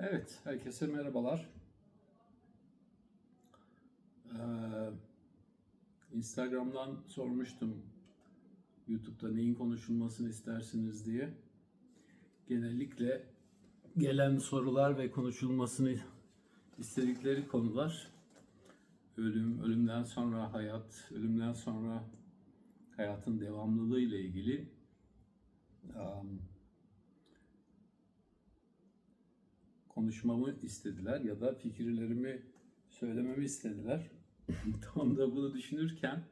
Evet, herkese merhabalar. Ee, Instagram'dan sormuştum YouTube'da neyin konuşulmasını istersiniz diye. Genellikle gelen sorular ve konuşulmasını istedikleri konular ölüm, ölümden sonra hayat, ölümden sonra hayatın devamlılığı ile ilgili. Um, konuşmamı istediler ya da fikirlerimi söylememi istediler. Tam da bunu düşünürken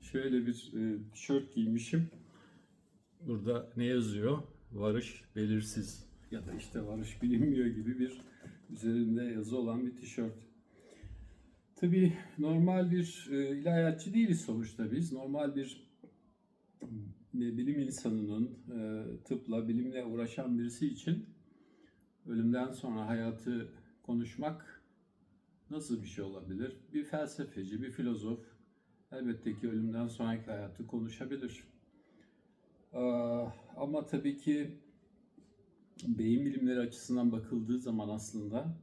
şöyle bir e, tişört giymişim. Burada ne yazıyor? Varış belirsiz ya da işte varış bilinmiyor gibi bir üzerinde yazı olan bir tişört. Tabii normal bir e, ilahiyatçı değiliz sonuçta biz. Normal bir bilim insanının e, tıpla, bilimle uğraşan birisi için ölümden sonra hayatı konuşmak nasıl bir şey olabilir? Bir felsefeci, bir filozof elbette ki ölümden sonraki hayatı konuşabilir. Ee, Ama tabii ki beyin bilimleri açısından bakıldığı zaman aslında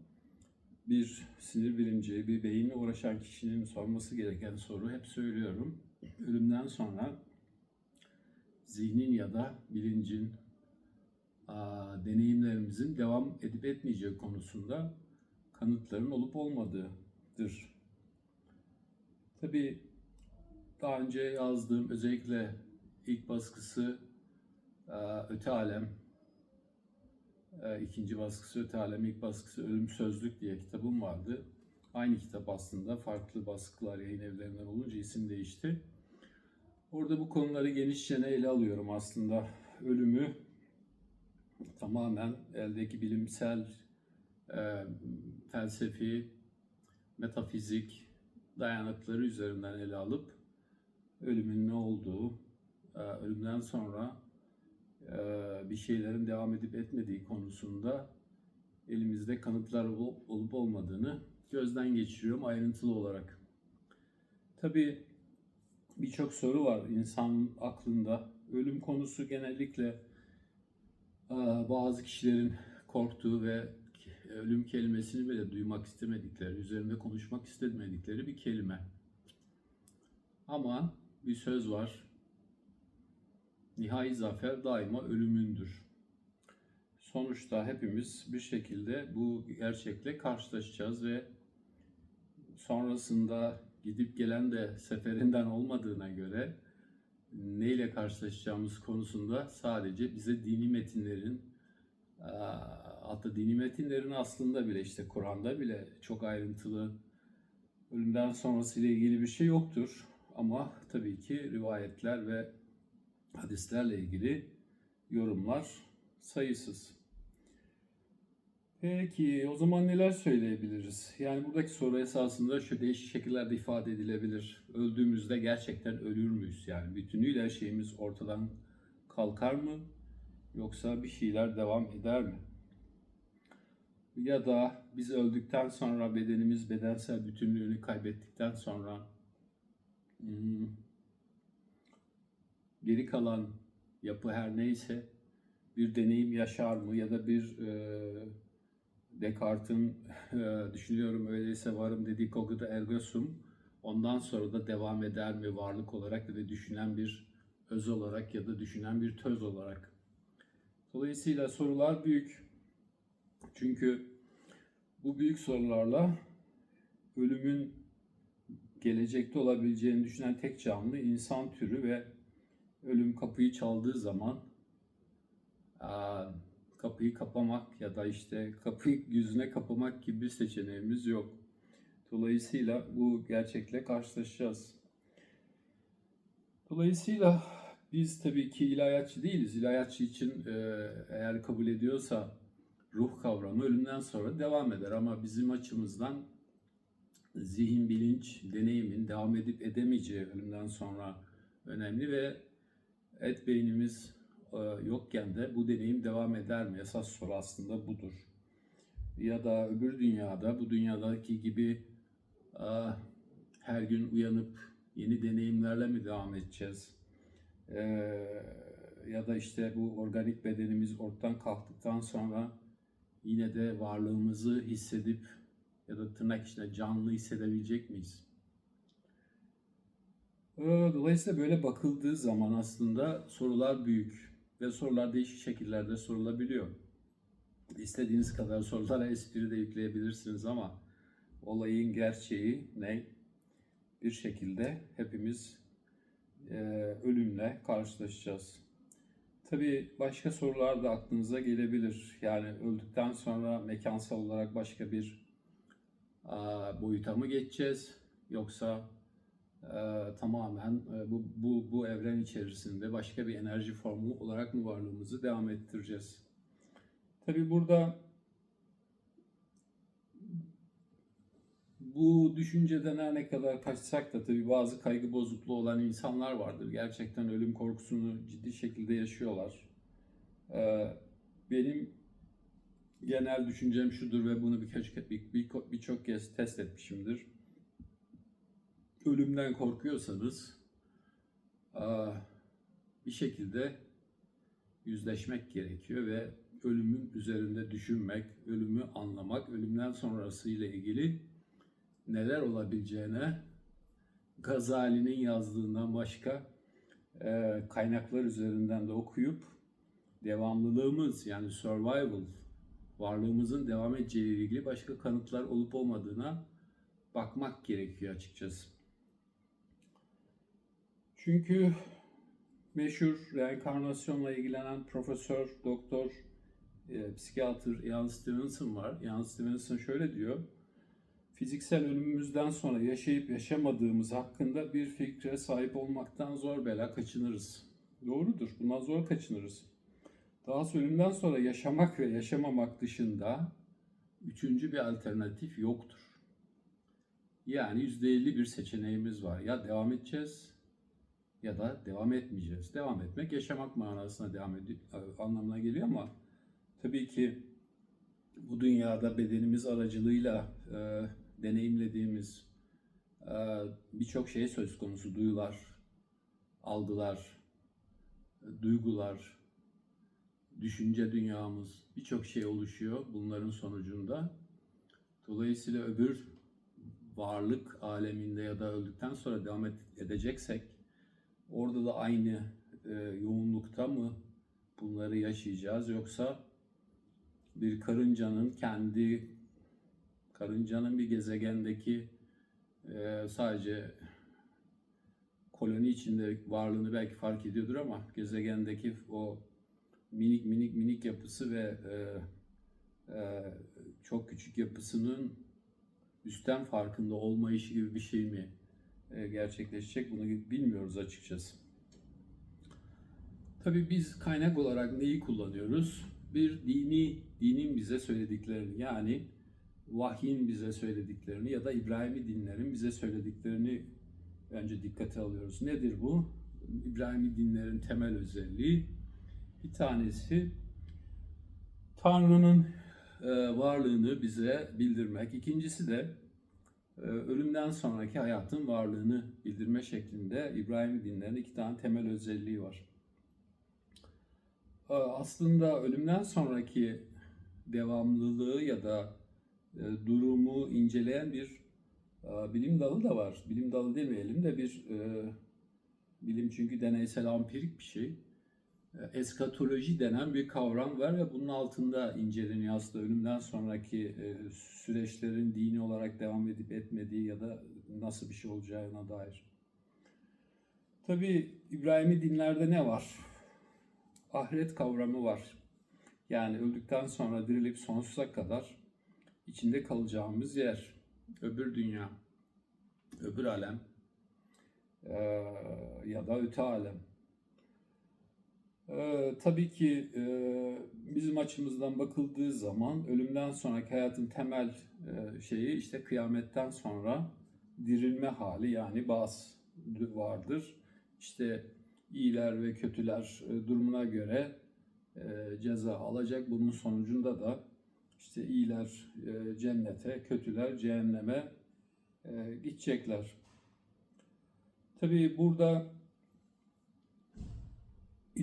bir sinir bilimci, bir beyinle uğraşan kişinin sorması gereken soru hep söylüyorum. Ölümden sonra zihnin ya da bilincin deneyimlerimizin devam edip etmeyeceği konusunda kanıtların olup olmadığıdır. Tabii daha önce yazdığım özellikle ilk baskısı Öte Alem, ikinci baskısı Öte Alem, ilk baskısı Ölüm Sözlük diye kitabım vardı. Aynı kitap aslında farklı baskılar yayın evlerinden olunca isim değişti. Orada bu konuları genişçe ele alıyorum aslında. Ölümü tamamen eldeki bilimsel, e, felsefi, metafizik dayanakları üzerinden ele alıp ölümün ne olduğu, e, ölümden sonra e, bir şeylerin devam edip etmediği konusunda elimizde kanıtlar olup, olmadığını gözden geçiriyorum ayrıntılı olarak. Tabii birçok soru var insan aklında. Ölüm konusu genellikle bazı kişilerin korktuğu ve ölüm kelimesini bile duymak istemedikleri, üzerinde konuşmak istemedikleri bir kelime. Ama bir söz var. Nihai zafer daima ölümündür. Sonuçta hepimiz bir şekilde bu gerçekle karşılaşacağız ve sonrasında gidip gelen de seferinden olmadığına göre neyle karşılaşacağımız konusunda sadece bize dini metinlerin hatta dini metinlerin aslında bile işte Kur'an'da bile çok ayrıntılı ölümden sonrası ile ilgili bir şey yoktur. Ama tabii ki rivayetler ve hadislerle ilgili yorumlar sayısız. Peki o zaman neler söyleyebiliriz? Yani buradaki soru esasında şu değişik şekillerde ifade edilebilir. Öldüğümüzde gerçekten ölür müyüz? Yani bütünüyle şeyimiz ortadan kalkar mı? Yoksa bir şeyler devam eder mi? Ya da biz öldükten sonra bedenimiz bedensel bütünlüğünü kaybettikten sonra hmm, geri kalan yapı her neyse bir deneyim yaşar mı ya da bir e, Descartes'in e, düşünüyorum öyleyse varım dediği cogito ergo sum ondan sonra da devam eder mi varlık olarak ya da düşünen bir öz olarak ya da düşünen bir töz olarak. Dolayısıyla sorular büyük. Çünkü bu büyük sorularla ölümün gelecekte olabileceğini düşünen tek canlı insan türü ve ölüm kapıyı çaldığı zaman kapıyı kapamak ya da işte kapıyı yüzüne kapamak gibi bir seçeneğimiz yok. Dolayısıyla bu gerçekle karşılaşacağız. Dolayısıyla biz tabii ki ilahiyatçı değiliz. İlahiyatçı için e, eğer kabul ediyorsa ruh kavramı ölümden sonra devam eder. Ama bizim açımızdan zihin, bilinç, deneyimin devam edip edemeyeceği ölümden sonra önemli ve et beynimiz yokken de bu deneyim devam eder mi? Esas soru aslında budur. Ya da öbür dünyada, bu dünyadaki gibi e, her gün uyanıp yeni deneyimlerle mi devam edeceğiz? E, ya da işte bu organik bedenimiz ortadan kalktıktan sonra yine de varlığımızı hissedip ya da tırnak içinde canlı hissedebilecek miyiz? Dolayısıyla böyle bakıldığı zaman aslında sorular büyük ve sorular değişik şekillerde sorulabiliyor. İstediğiniz kadar sorulara espri de yükleyebilirsiniz ama olayın gerçeği ne? Bir şekilde hepimiz e, ölümle karşılaşacağız. Tabii başka sorular da aklınıza gelebilir. Yani öldükten sonra mekansal olarak başka bir boyuta mı geçeceğiz? Yoksa e, tamamen e, bu, bu, bu evren içerisinde başka bir enerji formu olarak mı varlığımızı devam ettireceğiz? Tabii burada bu düşünceden her ne kadar kaçsak da tabii bazı kaygı bozukluğu olan insanlar vardır. Gerçekten ölüm korkusunu ciddi şekilde yaşıyorlar. Ee, benim genel düşüncem şudur ve bunu birkaç bir- bir- birçok kez test etmişimdir. Ölümden korkuyorsanız aa, bir şekilde yüzleşmek gerekiyor ve ölümün üzerinde düşünmek, ölümü anlamak, ölümden sonrası ile ilgili neler olabileceğine Gazali'nin yazdığından başka e, kaynaklar üzerinden de okuyup devamlılığımız yani survival varlığımızın devam edeceği ile ilgili başka kanıtlar olup olmadığına bakmak gerekiyor açıkçası. Çünkü meşhur reenkarnasyonla ilgilenen profesör, doktor, e, psikiyatr Ian Stevenson var. Ian Stevenson şöyle diyor. Fiziksel ölümümüzden sonra yaşayıp yaşamadığımız hakkında bir fikre sahip olmaktan zor bela kaçınırız. Doğrudur. Bundan zor kaçınırız. Daha ölümden sonra yaşamak ve yaşamamak dışında üçüncü bir alternatif yoktur. Yani %50 bir seçeneğimiz var. Ya devam edeceğiz ya da devam etmeyeceğiz. Devam etmek yaşamak manasına devam ediyor, anlamına geliyor ama tabii ki bu dünyada bedenimiz aracılığıyla e, deneyimlediğimiz e, birçok şey söz konusu. Duyular, algılar, duygular, düşünce dünyamız birçok şey oluşuyor bunların sonucunda. Dolayısıyla öbür varlık aleminde ya da öldükten sonra devam edeceksek orada da aynı e, yoğunlukta mı bunları yaşayacağız? Yoksa bir karıncanın kendi karıncanın bir gezegendeki e, sadece koloni içinde varlığını belki fark ediyordur ama gezegendeki o minik minik minik yapısı ve e, e, çok küçük yapısının üstten farkında olmayışı gibi bir şey mi gerçekleşecek bunu bilmiyoruz açıkçası. Tabii biz kaynak olarak neyi kullanıyoruz? Bir dini, dinin bize söylediklerini yani vahyin bize söylediklerini ya da İbrahimi dinlerin bize söylediklerini önce dikkate alıyoruz. Nedir bu? İbrahimi dinlerin temel özelliği bir tanesi Tanrı'nın e, varlığını bize bildirmek. İkincisi de e, ölümden sonraki hayatın varlığını bildirme şeklinde İbrahim dinlerinin iki tane temel özelliği var. E, Aslında ölümden sonraki devamlılığı ya da e, durumu inceleyen bir e, bilim dalı da var. Bilim dalı demeyelim de bir e, bilim çünkü deneysel ampirik bir şey. E, Eskatoloji denen bir kavram var ve bunun altında inceleniyor aslında ölümden sonraki e, süreçlerin dini olarak devam edip etmediği ya da nasıl bir şey olacağına dair. Tabi İbrahimi dinlerde ne var? Ahiret kavramı var. Yani öldükten sonra dirilip sonsuza kadar içinde kalacağımız yer, öbür dünya, öbür alem e, ya da öte alem. Ee, tabii ki e, bizim açımızdan bakıldığı zaman ölümden sonraki hayatın temel e, şeyi işte kıyametten sonra dirilme hali yani bas vardır. İşte iyiler ve kötüler e, durumuna göre e, ceza alacak. Bunun sonucunda da işte iyiler e, cennete, kötüler cehenneme e, gidecekler. Tabii burada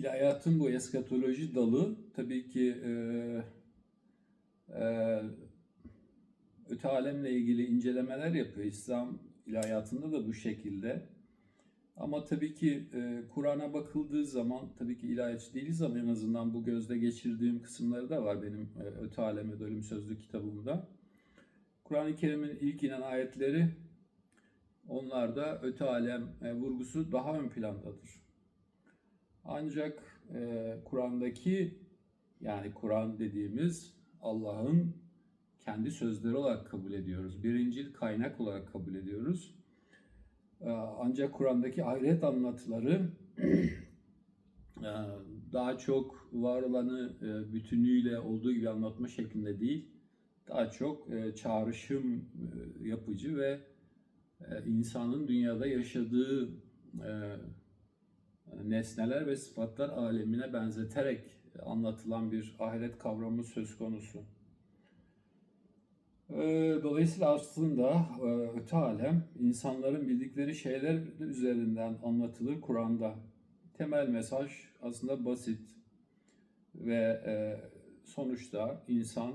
İlahiyatın bu eskatoloji dalı tabii ki e, e, öte alemle ilgili incelemeler yapıyor. İslam ilahiyatında da bu şekilde. Ama tabii ki e, Kur'an'a bakıldığı zaman, tabii ki ilahiyatçı değiliz ama en azından bu gözle geçirdiğim kısımları da var benim e, Öte Aleme Ölüm Sözlü kitabımda. Kur'an-ı Kerim'in ilk inen ayetleri onlarda öte alem e, vurgusu daha ön plandadır. Ancak e, Kur'an'daki yani Kur'an dediğimiz Allah'ın kendi sözleri olarak kabul ediyoruz. Birincil kaynak olarak kabul ediyoruz. E, ancak Kur'an'daki ahiret anlatıları e, daha çok var olanı e, bütünüyle olduğu gibi anlatma şeklinde değil, daha çok e, çağrışım e, yapıcı ve e, insanın dünyada yaşadığı e, nesneler ve sıfatlar alemine benzeterek anlatılan bir ahiret kavramı söz konusu. E, Dolayısıyla aslında e, öte alem insanların bildikleri şeyler üzerinden anlatılır Kur'an'da. Temel mesaj aslında basit ve e, sonuçta insan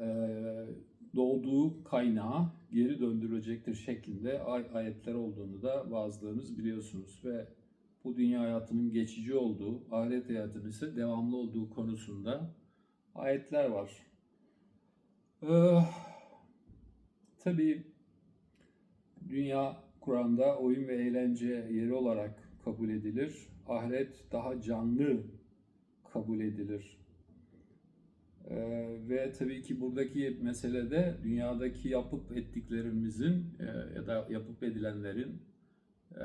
e, doğduğu kaynağa geri döndürülecektir şeklinde ay- ayetler olduğunu da bazılarınız biliyorsunuz ve bu dünya hayatının geçici olduğu, ahiret hayatının ise devamlı olduğu konusunda ayetler var. Ee, tabii dünya Kur'an'da oyun ve eğlence yeri olarak kabul edilir. Ahiret daha canlı kabul edilir. Ee, ve tabii ki buradaki mesele de dünyadaki yapıp ettiklerimizin e, ya da yapıp edilenlerin e,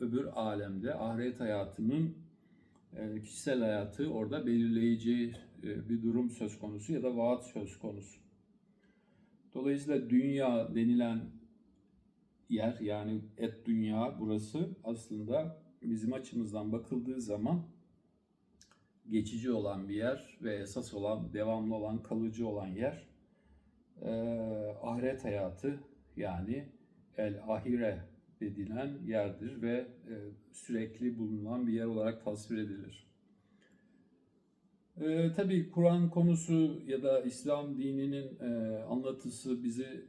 öbür alemde ahiret hayatının e, kişisel hayatı orada belirleyici e, bir durum söz konusu ya da vaat söz konusu. Dolayısıyla dünya denilen yer yani et dünya burası aslında bizim açımızdan bakıldığı zaman geçici olan bir yer ve esas olan, devamlı olan, kalıcı olan yer e, ahiret hayatı yani el ahire dedilen yerdir ve e, sürekli bulunan bir yer olarak tasvir edilir. E, tabii Kur'an konusu ya da İslam dininin e, anlatısı bizi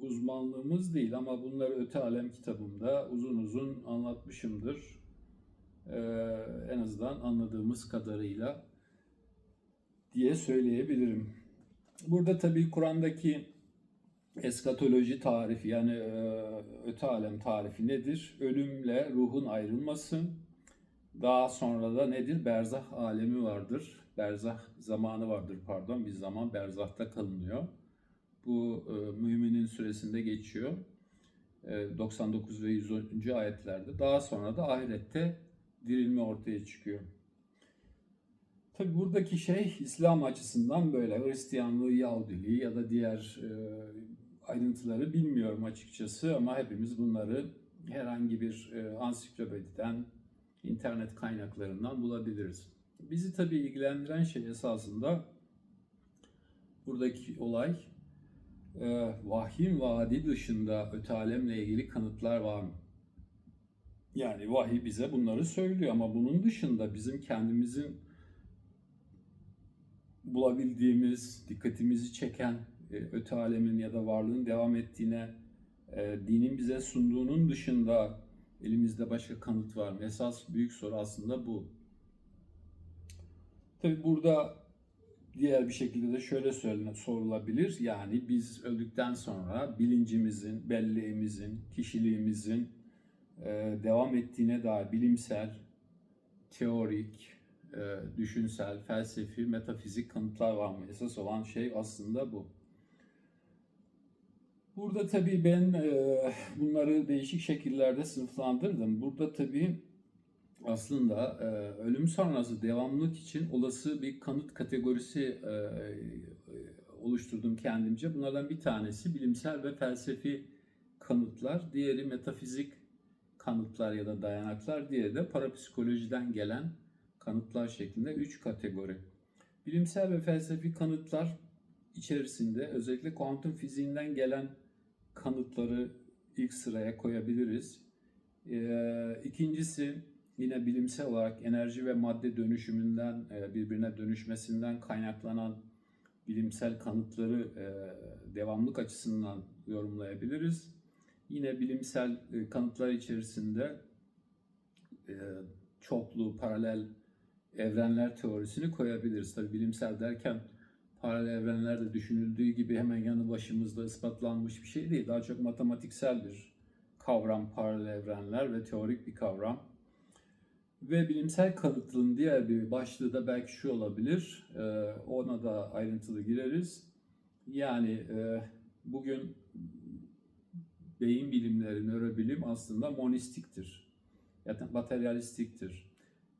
uzmanlığımız değil ama bunları Öte Alem kitabımda uzun uzun anlatmışımdır. Ee, en azından anladığımız kadarıyla diye söyleyebilirim. Burada tabii Kur'an'daki eskatoloji tarifi yani e, öte alem tarifi nedir? Ölümle ruhun ayrılması. Daha sonra da nedir? Berzah alemi vardır. Berzah zamanı vardır pardon. Bir zaman berzahta kalınıyor. Bu e, müminin süresinde geçiyor. E, 99 ve 110. ayetlerde. Daha sonra da ahirette dirilme ortaya çıkıyor. Tabi buradaki şey İslam açısından böyle Hristiyanlığı, Yahudiliği ya da diğer e, ayrıntıları bilmiyorum açıkçası ama hepimiz bunları herhangi bir e, ansiklopediden, internet kaynaklarından bulabiliriz. Bizi tabi ilgilendiren şey esasında buradaki olay e, vahyin vaadi dışında öte alemle ilgili kanıtlar var mı? Yani vahiy bize bunları söylüyor ama bunun dışında bizim kendimizin bulabildiğimiz, dikkatimizi çeken e, öte alemin ya da varlığın devam ettiğine e, dinin bize sunduğunun dışında elimizde başka kanıt var mı? Esas büyük soru aslında bu. Tabi burada diğer bir şekilde de şöyle sorulabilir. Yani biz öldükten sonra bilincimizin, belleğimizin, kişiliğimizin devam ettiğine dair bilimsel, teorik, e, düşünsel, felsefi, metafizik kanıtlar var mı? Esas olan şey aslında bu. Burada tabii ben e, bunları değişik şekillerde sınıflandırdım. Burada tabii aslında e, ölüm sonrası devamlılık için olası bir kanıt kategorisi e, oluşturdum kendimce. Bunlardan bir tanesi bilimsel ve felsefi kanıtlar, diğeri metafizik kanıtlar ya da dayanaklar, diğeri de parapsikolojiden gelen kanıtlar şeklinde üç kategori. Bilimsel ve felsefi kanıtlar içerisinde özellikle kuantum fiziğinden gelen kanıtları ilk sıraya koyabiliriz. Ee, ikincisi yine bilimsel olarak enerji ve madde dönüşümünden, e, birbirine dönüşmesinden kaynaklanan bilimsel kanıtları e, devamlık açısından yorumlayabiliriz. Yine bilimsel e, kanıtlar içerisinde e, çoklu, paralel evrenler teorisini koyabiliriz. Tabi bilimsel derken paralel evrenler de düşünüldüğü gibi hemen yanı başımızda ispatlanmış bir şey değil. Daha çok matematiksel bir kavram paralel evrenler ve teorik bir kavram. Ve bilimsel kanıtlığın diğer bir başlığı da belki şu olabilir. Ee, ona da ayrıntılı gireriz. Yani e, bugün beyin bilimleri, nörobilim aslında monistiktir. Ya da materyalistiktir.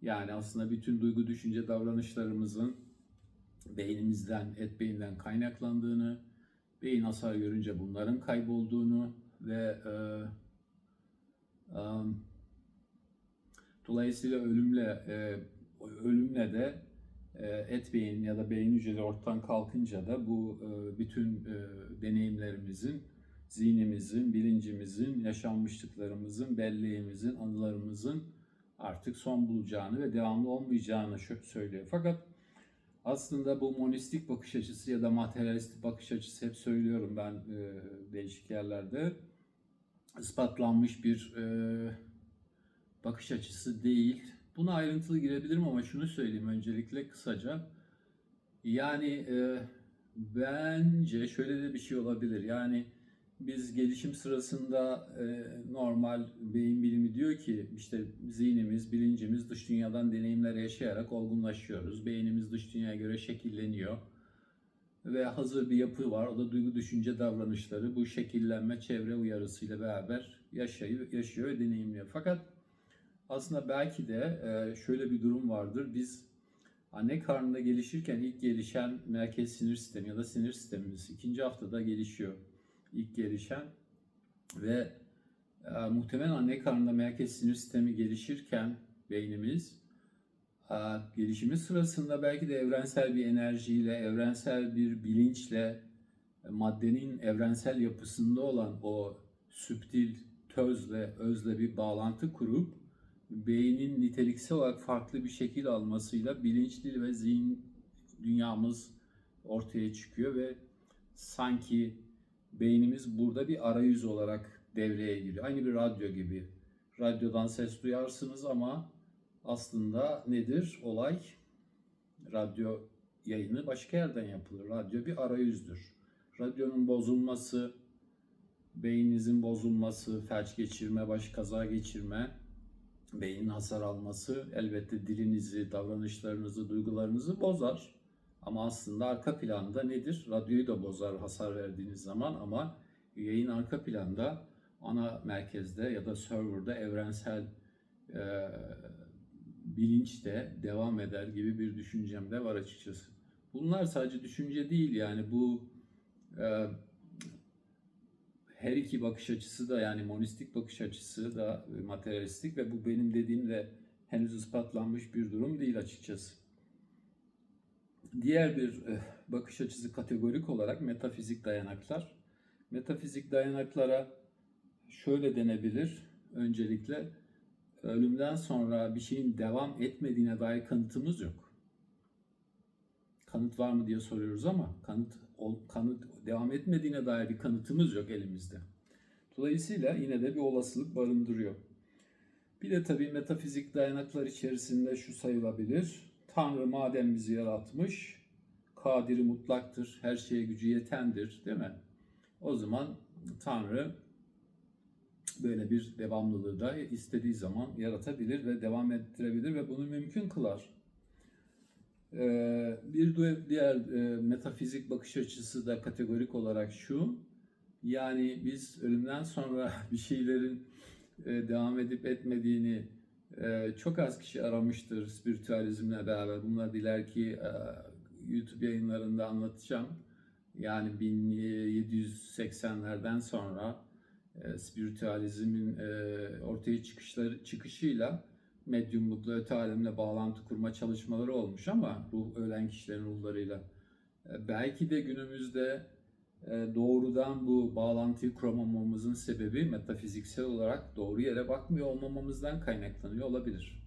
Yani aslında bütün duygu, düşünce, davranışlarımızın beynimizden, et beyinden kaynaklandığını, beyin hasar görünce bunların kaybolduğunu ve e, e, dolayısıyla ölümle e, ölümle de e, et beyin ya da beyin hücreleri ortadan kalkınca da bu e, bütün e, deneyimlerimizin, zihnimizin, bilincimizin, yaşanmışlıklarımızın, belleğimizin, anılarımızın artık son bulacağını ve devamlı olmayacağını söylüyor. Fakat aslında bu monistik bakış açısı ya da materyalist bakış açısı hep söylüyorum ben e, değişik yerlerde ispatlanmış bir e, bakış açısı değil. Buna ayrıntılı girebilirim ama şunu söyleyeyim öncelikle kısaca. Yani e, bence şöyle de bir şey olabilir. Yani biz gelişim sırasında e, normal beyin bilimi diyor ki işte zihnimiz, bilincimiz dış dünyadan deneyimler yaşayarak olgunlaşıyoruz. Beynimiz dış dünyaya göre şekilleniyor. Ve hazır bir yapı var. O da duygu, düşünce, davranışları bu şekillenme çevre uyarısıyla beraber yaşayıyor, yaşıyor ve deneyimliyor. Fakat aslında belki de e, şöyle bir durum vardır. Biz anne karnında gelişirken ilk gelişen merkez sinir sistemi ya da sinir sistemimiz ikinci haftada gelişiyor ilk gelişen ve e, muhtemelen anne karnında merkez sinir sistemi gelişirken beynimiz e, gelişimi sırasında belki de evrensel bir enerjiyle, evrensel bir bilinçle e, maddenin evrensel yapısında olan o süptil tözle, özle bir bağlantı kurup beynin niteliksel olarak farklı bir şekil almasıyla bilinçli ve zihin dünyamız ortaya çıkıyor ve sanki beynimiz burada bir arayüz olarak devreye giriyor. Aynı bir radyo gibi. Radyodan ses duyarsınız ama aslında nedir olay? Radyo yayını başka yerden yapılır. Radyo bir arayüzdür. Radyonun bozulması, beyninizin bozulması, felç geçirme, baş kaza geçirme, beynin hasar alması elbette dilinizi, davranışlarınızı, duygularınızı bozar. Ama aslında arka planda nedir? Radyoyu da bozar hasar verdiğiniz zaman ama yayın arka planda ana merkezde ya da serverda evrensel e, bilinçte devam eder gibi bir düşüncem de var açıkçası. Bunlar sadece düşünce değil yani bu e, her iki bakış açısı da yani monistik bakış açısı da materyalistik ve bu benim dediğimle henüz ispatlanmış bir durum değil açıkçası. Diğer bir e, bakış açısı kategorik olarak metafizik dayanaklar. Metafizik dayanaklara şöyle denebilir. Öncelikle ölümden sonra bir şeyin devam etmediğine dair kanıtımız yok. Kanıt var mı diye soruyoruz ama kanıt kanıt devam etmediğine dair bir kanıtımız yok elimizde. Dolayısıyla yine de bir olasılık barındırıyor. Bir de tabii metafizik dayanaklar içerisinde şu sayılabilir. Tanrı madem bizi yaratmış, kadiri mutlaktır, her şeye gücü yetendir değil mi? O zaman Tanrı böyle bir devamlılığı da istediği zaman yaratabilir ve devam ettirebilir ve bunu mümkün kılar. Ee, bir diğer e, metafizik bakış açısı da kategorik olarak şu. Yani biz ölümden sonra bir şeylerin e, devam edip etmediğini çok az kişi aramıştır spiritüalizmle beraber. Bunlar diler ki YouTube yayınlarında anlatacağım. Yani 1780'lerden sonra spiritüalizmin ortaya çıkışları çıkışıyla medyumlukla, öte alemle bağlantı kurma çalışmaları olmuş ama ruh ölen kişilerin ruhlarıyla. E, belki de günümüzde e, doğrudan bu bağlantıyı kuramamamızın sebebi metafiziksel olarak doğru yere bakmıyor olmamamızdan kaynaklanıyor olabilir.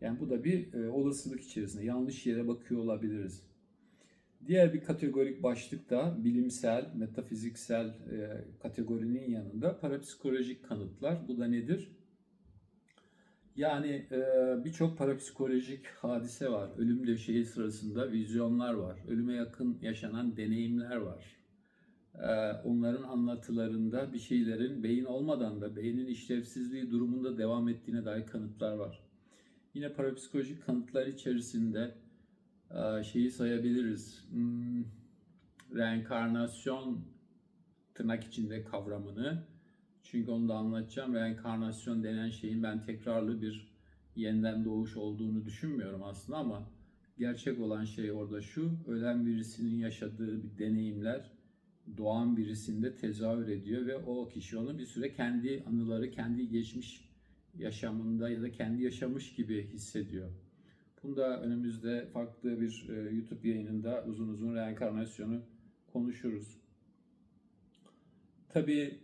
Yani bu da bir e, olasılık içerisinde yanlış yere bakıyor olabiliriz. Diğer bir kategorik başlık da bilimsel, metafiziksel e, kategorinin yanında parapsikolojik kanıtlar. Bu da nedir? Yani e, birçok parapsikolojik hadise var. Ölüm döşeği sırasında vizyonlar var. Ölüme yakın yaşanan deneyimler var. E, onların anlatılarında bir şeylerin beyin olmadan da beynin işlevsizliği durumunda devam ettiğine dair kanıtlar var. Yine parapsikolojik kanıtlar içerisinde e, şeyi sayabiliriz. Hmm, reenkarnasyon tırnak içinde kavramını çünkü onu da anlatacağım. Reenkarnasyon denen şeyin ben tekrarlı bir yeniden doğuş olduğunu düşünmüyorum aslında ama gerçek olan şey orada şu. Ölen birisinin yaşadığı bir deneyimler doğan birisinde tezahür ediyor ve o kişi onu bir süre kendi anıları, kendi geçmiş yaşamında ya da kendi yaşamış gibi hissediyor. Bunu da önümüzde farklı bir e, YouTube yayınında uzun uzun reenkarnasyonu konuşuruz. Tabii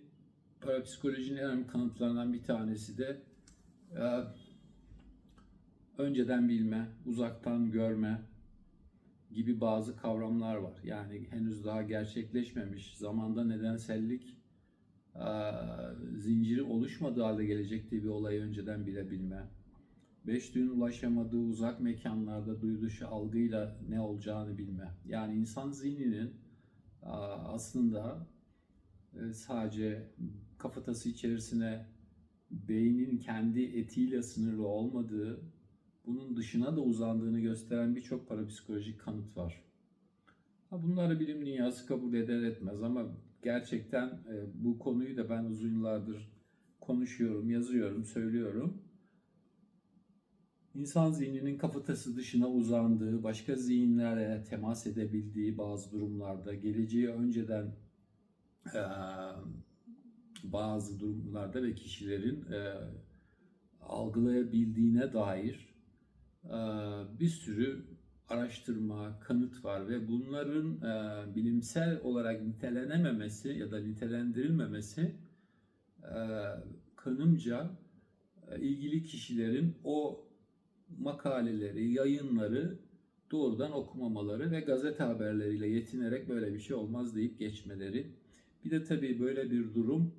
parapsikolojinin en önemli kanıtlarından bir tanesi de e, önceden bilme, uzaktan görme gibi bazı kavramlar var. Yani henüz daha gerçekleşmemiş, zamanda nedensellik e, zinciri oluşmadığı halde gelecekte bir olayı önceden bilebilme. Beş duyun ulaşamadığı uzak mekanlarda duyuluşu algıyla ne olacağını bilme. Yani insan zihninin e, aslında e, sadece kafatası içerisine beynin kendi etiyle sınırlı olmadığı, bunun dışına da uzandığını gösteren birçok parapsikolojik kanıt var. Bunları bilim dünyası kabul eder etmez ama gerçekten e, bu konuyu da ben uzun yıllardır konuşuyorum, yazıyorum, söylüyorum. İnsan zihninin kafatası dışına uzandığı, başka zihinlere temas edebildiği bazı durumlarda geleceği önceden bazı durumlarda ve kişilerin algılayabildiğine dair bir sürü araştırma, kanıt var ve bunların bilimsel olarak nitelenememesi ya da nitelendirilmemesi kanımca ilgili kişilerin o makaleleri, yayınları doğrudan okumamaları ve gazete haberleriyle yetinerek böyle bir şey olmaz deyip geçmeleri. Bir de tabii böyle bir durum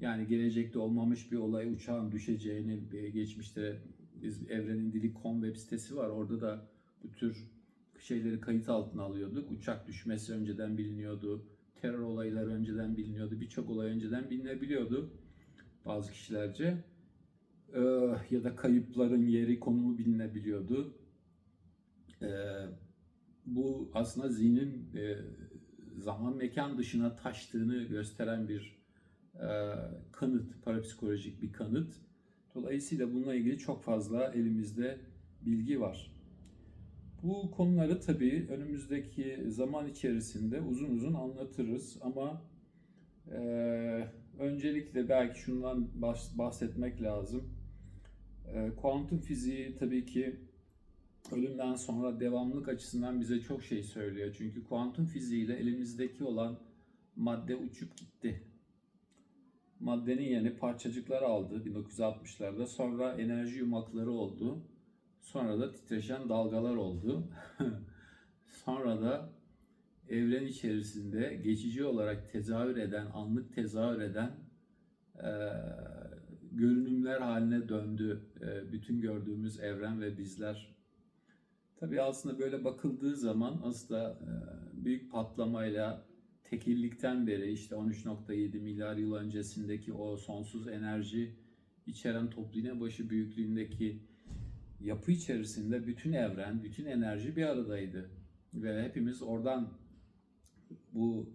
yani gelecekte olmamış bir olay uçağın düşeceğini geçmişte biz Evrenin Dili.com web sitesi var. Orada da bu tür şeyleri kayıt altına alıyorduk. Uçak düşmesi önceden biliniyordu. Terör olayları önceden biliniyordu. Birçok olay önceden bilinebiliyordu bazı kişilerce. Ee, ya da kayıpların yeri, konumu bilinebiliyordu. Ee, bu aslında zihnin e, zaman mekan dışına taştığını gösteren bir e, kanıt, parapsikolojik bir kanıt. Dolayısıyla bununla ilgili çok fazla elimizde bilgi var. Bu konuları tabii önümüzdeki zaman içerisinde uzun uzun anlatırız ama e, öncelikle belki şundan bahsetmek lazım. E, kuantum fiziği tabii ki ölümden sonra devamlık açısından bize çok şey söylüyor. Çünkü kuantum fiziğiyle elimizdeki olan madde uçup gitti. Maddenin yeni parçacıklar aldı 1960'larda. Sonra enerji yumakları oldu. Sonra da titreşen dalgalar oldu. sonra da evren içerisinde geçici olarak tezahür eden, anlık tezahür eden e, görünümler haline döndü e, bütün gördüğümüz evren ve bizler Tabii aslında böyle bakıldığı zaman aslında e, büyük patlamayla tekillikten beri işte 13.7 milyar yıl öncesindeki o sonsuz enerji içeren toplu iğne başı büyüklüğündeki yapı içerisinde bütün evren, bütün enerji bir aradaydı. Ve hepimiz oradan bu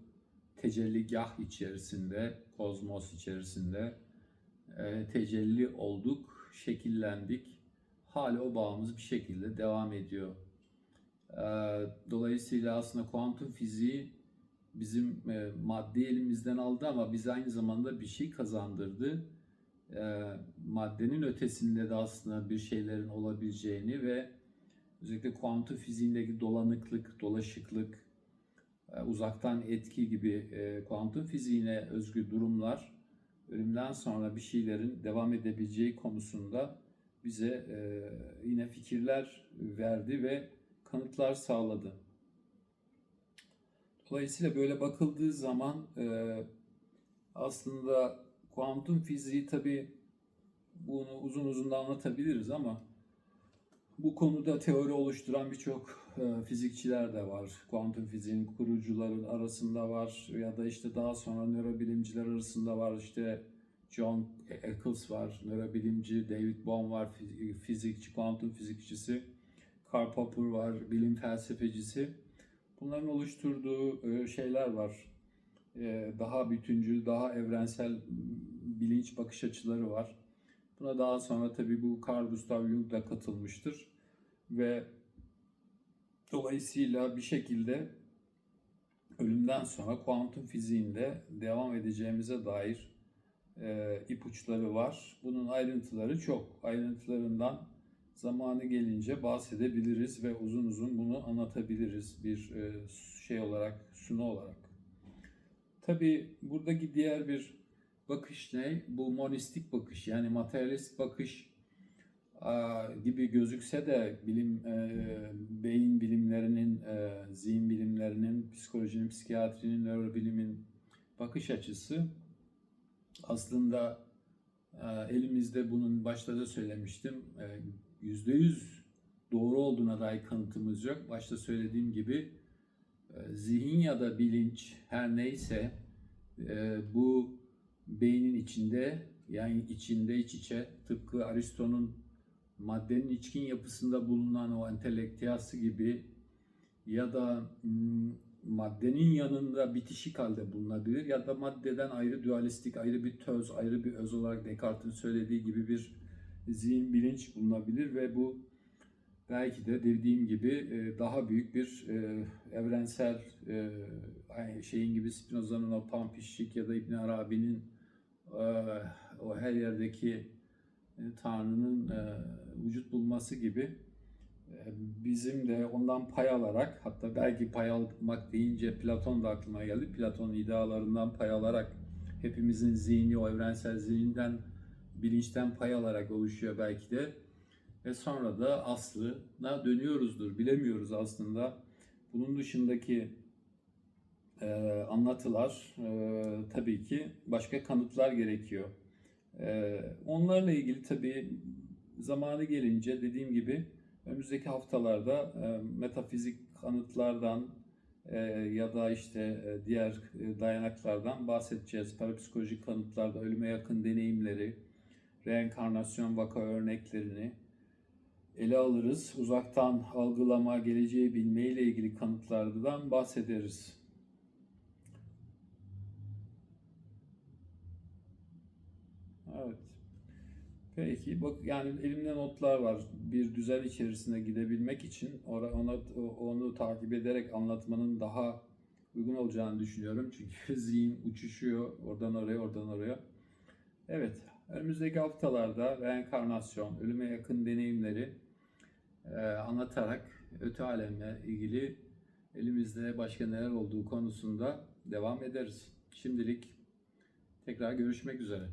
tecelligah içerisinde, kozmos içerisinde e, tecelli olduk, şekillendik hala o bağımız bir şekilde devam ediyor. Ee, dolayısıyla aslında kuantum fiziği bizim e, maddi elimizden aldı ama biz aynı zamanda bir şey kazandırdı. Ee, maddenin ötesinde de aslında bir şeylerin olabileceğini ve özellikle kuantum fiziğindeki dolanıklık, dolaşıklık, e, uzaktan etki gibi e, kuantum fiziğine özgü durumlar ölümden sonra bir şeylerin devam edebileceği konusunda bize e, yine fikirler verdi ve kanıtlar sağladı. Dolayısıyla böyle bakıldığı zaman e, aslında kuantum fiziği tabii bunu uzun uzun da anlatabiliriz ama bu konuda teori oluşturan birçok e, fizikçiler de var. Kuantum fiziğin kurucuların arasında var ya da işte daha sonra nörobilimciler arasında var. İşte John Eccles var, nörobilimci, David Bohm var, fiz- fizikçi, kuantum fizikçisi. Karl Popper var, bilim felsefecisi. Bunların oluşturduğu e, şeyler var. E, Daha bütüncül, daha evrensel bilinç bakış açıları var. Buna daha sonra tabii bu Carl Gustav Jung da katılmıştır. Ve dolayısıyla bir şekilde ölümden sonra kuantum fiziğinde devam edeceğimize dair e, ipuçları var. Bunun ayrıntıları çok. Ayrıntılarından zamanı gelince bahsedebiliriz ve uzun uzun bunu anlatabiliriz bir e, şey olarak, sunu olarak. Tabii buradaki diğer bir bakış ne? Bu monistik bakış yani materyalist bakış gibi gözükse de bilim e, beyin bilimlerinin, e, zihin bilimlerinin, psikolojinin, psikiyatrinin, nörobilimin bakış açısı aslında elimizde bunun başta da söylemiştim e, yüzde yüz doğru olduğuna dair kanıtımız yok. Başta söylediğim gibi e, zihin ya da bilinç her neyse e, bu beynin içinde yani içinde iç içe tıpkı Aristo'nun maddenin içkin yapısında bulunan o entelektiyası gibi ya da mm, maddenin yanında bitişik halde bulunabilir ya da maddeden ayrı dualistik ayrı bir töz ayrı bir öz olarak Descartes'in söylediği gibi bir zihin bilinç bulunabilir ve bu belki de dediğim gibi e, daha büyük bir e, evrensel e, şeyin gibi Spinoza'nın o Pampişik ya da İbn Arabi'nin o her yerdeki Tanrı'nın vücut bulması gibi bizim de ondan pay alarak hatta belki pay almak deyince Platon da aklıma geldi. Platon'un idealarından pay alarak hepimizin zihni o evrensel zihinden bilinçten pay alarak oluşuyor belki de. Ve sonra da aslına dönüyoruzdur. Bilemiyoruz aslında. Bunun dışındaki e, anlatılar e, tabii ki başka kanıtlar gerekiyor. E, onlarla ilgili tabii zamanı gelince dediğim gibi önümüzdeki haftalarda e, metafizik kanıtlardan e, ya da işte e, diğer e, dayanaklardan bahsedeceğiz. Parapsikolojik kanıtlarda ölüme yakın deneyimleri, reenkarnasyon vaka örneklerini ele alırız. Uzaktan algılama, geleceği bilme ile ilgili kanıtlardan bahsederiz. Evet. Peki bak yani elimde notlar var. Bir düzen içerisinde gidebilmek için ona onu takip ederek anlatmanın daha uygun olacağını düşünüyorum. Çünkü zihin uçuşuyor oradan oraya, oradan oraya. Evet, önümüzdeki haftalarda reenkarnasyon, ölüme yakın deneyimleri e, anlatarak öte alemle ilgili elimizde başka neler olduğu konusunda devam ederiz. Şimdilik tekrar görüşmek üzere.